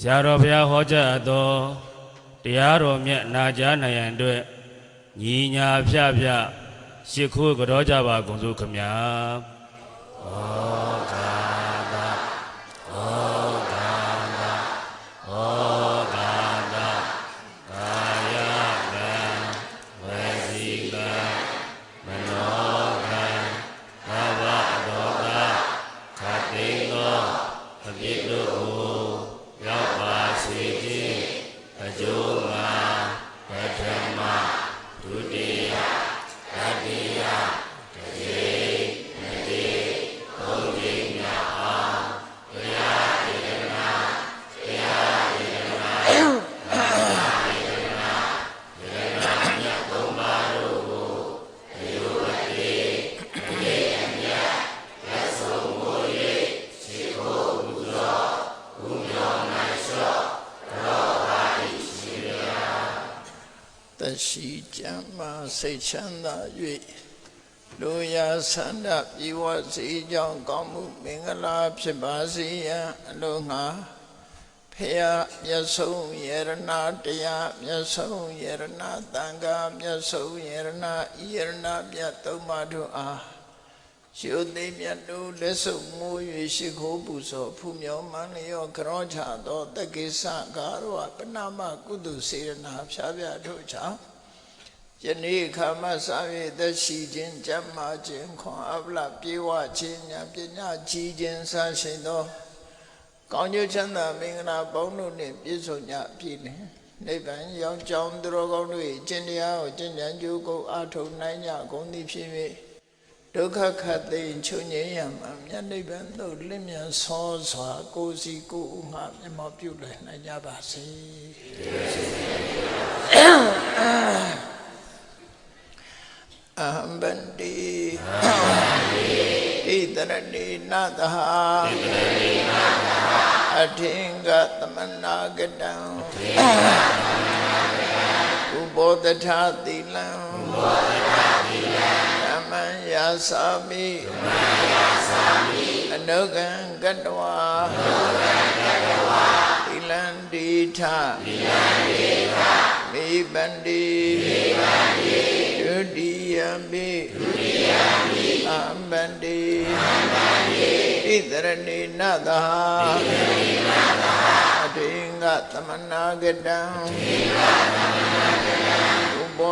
ဆရာတော်ဘုရားဟောကြားအပ်သောတရားတော်မြတ်နာကြားနိုင်ရန်အတွက်ညီညာဖြဖြရှ िख ိုးကြောကြပါကုန်စို့ခမညာ ရှိကြမ်းမှစိတ်ချမ်းသာ၍လူရာဆန္ဒပြေဝစီကြောင်းကောင်းမှုမင်္ဂလာဖြစ်ပါစေရန်အလိုငှာဖေယမြတ်ဆုံးယရနာတရားမြတ်ဆုံးယရနာတန်ခါမြတ်ဆုံးယရနာဤယရနာမြတ်သုံးပါးတို့အား ရှုသိမြတ်တို့လက်စုပ်မိုး၍ရှိခိုးပူဇော်ဖူးမြော်မန်းလျောကြောချသောတက္ကိစ္စကာရောပဏမကုသစေရနာဖြားပြထုတ်ချောင်းယနေ့ခါမစာ၍သက်ရှိခြင်းကြမ်းမာခြင်းခွန်အပလပြေဝခြင်းဉာဏ်ပညာကြီးခြင်းဆာရှိန်သောကောင်းကျိုးချမ်းသာမင်္ဂလာပေါင်းတို့နှင့်ပြည့်စုံကြပြီလင်နိဗ္ဗာန်ရောက်ကြောင်းသူတော်ကောင်းတို့၏ကျင့်တရားကိုကျင့်ကြံကြိုးကိုအားထုတ်နိုင်ကြကုန်သည်ဖြစ်၍ ဒုက္ခခတ်သိမ်းချုပ်ငြိမ်းရမှာမြတ်နိဗ္ဗာန်သို့လင်းမြန်ဆောစွာကိုယ်စီကိုယ်ဥငါမျက်မှောက်ပြုလည်နိုင်ကြပါစေအဟံဗန္တိဣတရဏိနသဟာအထင်္ဂသမနာကတံဥဘောတထသီလံ ဓမ္မံယာစာမိအနုကံကတဝါသီလံတိထမိဗန္တိဒုတိယမိအမ္ဗန္တိဣတရဏိနသဟာအထင်္ဂသမနာက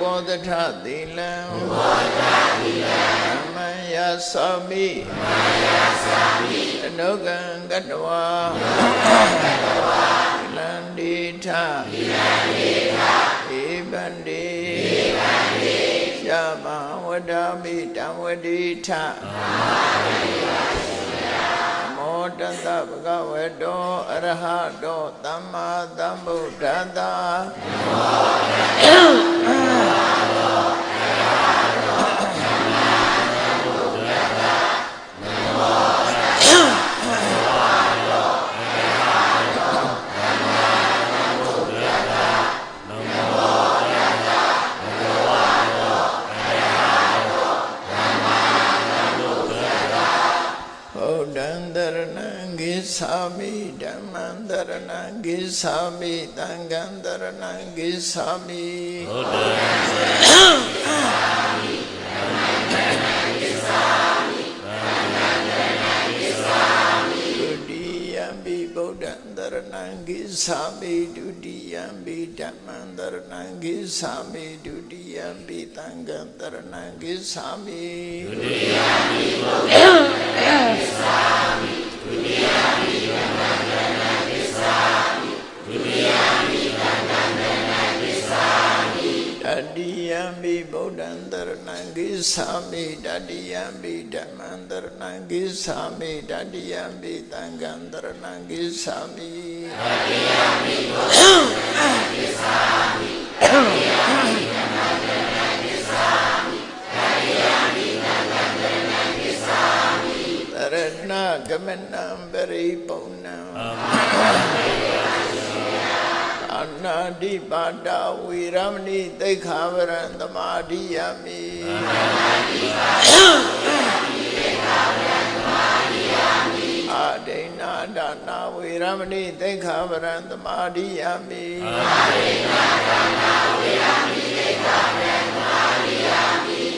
ဘောတထသီလံဓမ္မံယာသာမိအနုကံကတဝါသီလန္တိထဧဗန္တိယမဝဒ္ဓမိတံဝတိထမော တတဗကဝတောအရဟတောသမ္မာသမ္ဗုဒ္ဓတ္တဘု ဂိသာမိဓမ္မံတရဏံဂိသာမိသံဃံတ ဓမ္မံတရဏံကိသာမိတတိယံပိသံဃံတရဏံကိသာမိတတိယံပိဘုရားကိသာမိတတိယံပိဓမ္မံတရဏံကိသာမိတတိယံပိသံဃံတရဏံကိသာမိတရဏဂမနံပရိပုဏ္ဏံအမအနာတိပါဒဝိရမဏိသိခာဝရံသမာဓိယမိသမာဓိယ ဝေရမဏိသိက္ခာပရံသမာဓိယမိ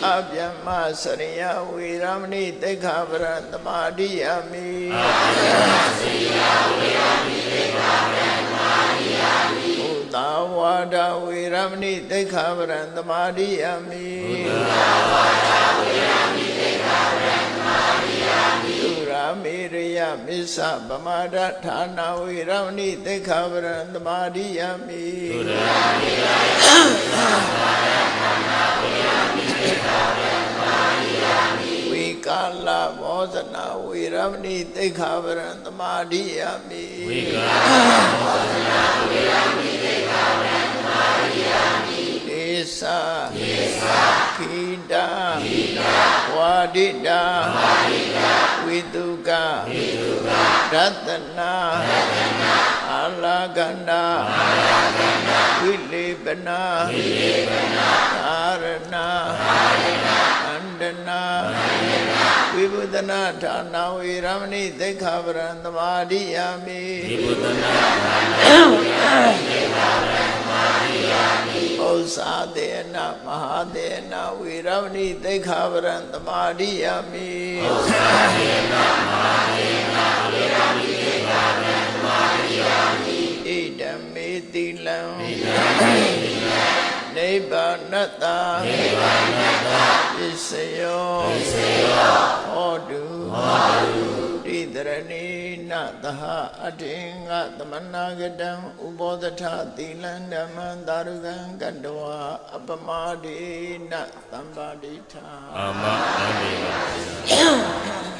အဗျမ္မစရိယဝေရမဏိသိက္ခာပရံသမာဓိယမိဘုသာဝါဒဝေရမဏိသိက္ခာပရံသမာဓိယမိသုရာမေ ရယမစ္ဆဗမာဒဌာနာဝေရမဏိသိက္ခာပရံသမာဓိယမိဝေကာလဘောဇနာဝေရမဏိသိက္ခာပရံသမာဓိယမိဝိကာဒေသဒေသခိတာခိတာဝါဒိတာဝါဒိတာဝိတုကဝိတုက ရတနာရတနာအာလာကန္တာအာလာကန္တာဝိလေပနာဝိလေပနာသာရဏသာရဏအန္တနာအန္တနာဝိဘုဒနာဌာနဝေရမဏိသိက္ခာပရံသမာဓိယာမိဒီဘုဒ္ဓနာဥ္စာတေနမဟာတေနဝေရမဏိသိက္ခာပရံသမာဓိယမိဥ္စာတေနမဟာတေနဝေရမဏိသိက္ခာပရံသမာဓိယမိဣဒမေတိလံနိဗ္ဗာနတ္တနိဗ္ဗာနတ္တပစ္စယောပစ္စယောဟောတုဟောတု တိတရဏိနသဟအထေငသမနာကတံဥဘောဓထသီလံဓမ္မံသာရုကံကတ္တဝအပမဒေနသံပါတိထာအာမအန္တိပါ